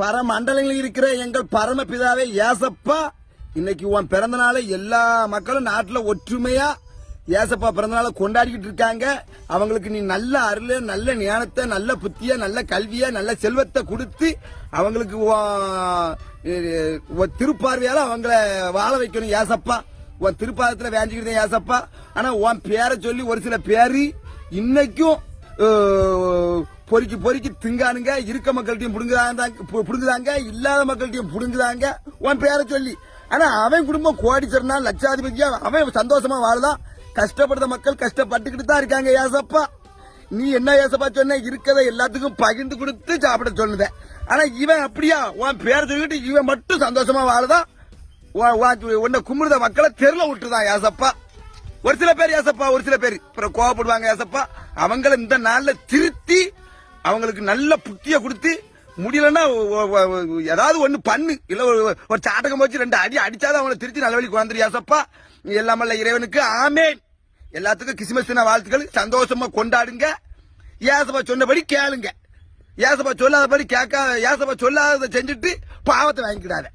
பரமண்டலங்களில் இருக்கிற எங்கள் பரமபிதாவே ஏசப்பா. இன்னைக்கு உன் பிறந்த நாளை எல்லா மக்களும் நாட்டில் ஒற்றுமையா ஏசப்பா பிறந்த நாளை கொண்டாடிக்கிட்டு இருக்காங்க. அவங்களுக்கு நீ நல்ல அருள் நல்ல ஞானத்தை நல்ல புத்திய நல்ல கல்விய நல்ல செல்வத்தை கொடுத்து அவங்களுக்கு உன், திருப்பார்வையால அவங்கள வாழ வைக்கணும் ஏசப்பா. உன் திருப்பாதத்துல வேண்டிக்கிட்டு ஏசப்பா. ஆனா உன் பேரை சொல்லி ஒரு சில பேரு இன்னைக்கும் பொறுக்கி பொறுக்கி திங்கானுங்க. இருக்க மக்கள்கிட்டயும் புடுங்குதாங்க புடுங்குதாங்க. இல்லாத மக்கள்கிட்டயும் புடுங்குதாங்க. உன் பேரை சொல்லி. ஆனா அவன் குடும்பம் கோடிச்சர்னா லட்சாதிபதியா அவன் சந்தோஷமா வாழலாம் கஷ்டப்படுற மக்கள் கஷ்டப்பட்டுக்கிட்டு தான் இருக்காங்க ஏசப்பா. நீ என்ன ஏசப்பா சொன்ன? இருக்கிறத எல்லாத்துக்கும் பகிர்ந்து கொடுத்து சாப்பிட சொன்னத ஆனா இவன் அப்படியா? உன் பேரை சொல்லிட்டு இவன் மட்டும் சந்தோஷமா வாழதான் உன்னை கும்பிடுத மக்களை தெருல விட்டுதான் ஏசப்பா? ஒரு சில பேர் ஏசப்பா ஒரு சில பேர். அப்புறம் கோவப்படுவாங்க ஏசப்பா. அவங்கள இந்த நாள்ல திருத்தி அவங்களுக்கு நல்ல புத்திய கொடுத்து முடியலன்னா ஏதாவது ஒண்ணு பண்ணு. இல்ல ஒரு ஒரு சாட்டகம் வச்சு ரெண்டு அடி அடிச்சாதான் அவங்கள திருச்சி நல்ல வழிக்கு வந்துரு எல்லாம் எல்லாமல்ல இறைவனுக்கு ஆமேன். எல்லாத்துக்கும் கிறிஸ்துமஸ் தின வாழ்த்துக்கள். சந்தோஷமா கொண்டாடுங்க. ஏசப்பா சொன்னபடி கேளுங்க. ஏசப்பா சொல்லாதபடி கேட்க ஏசப்பா சொல்லாததை செஞ்சுட்டு பாவத்தை வாங்கிக்கிடாத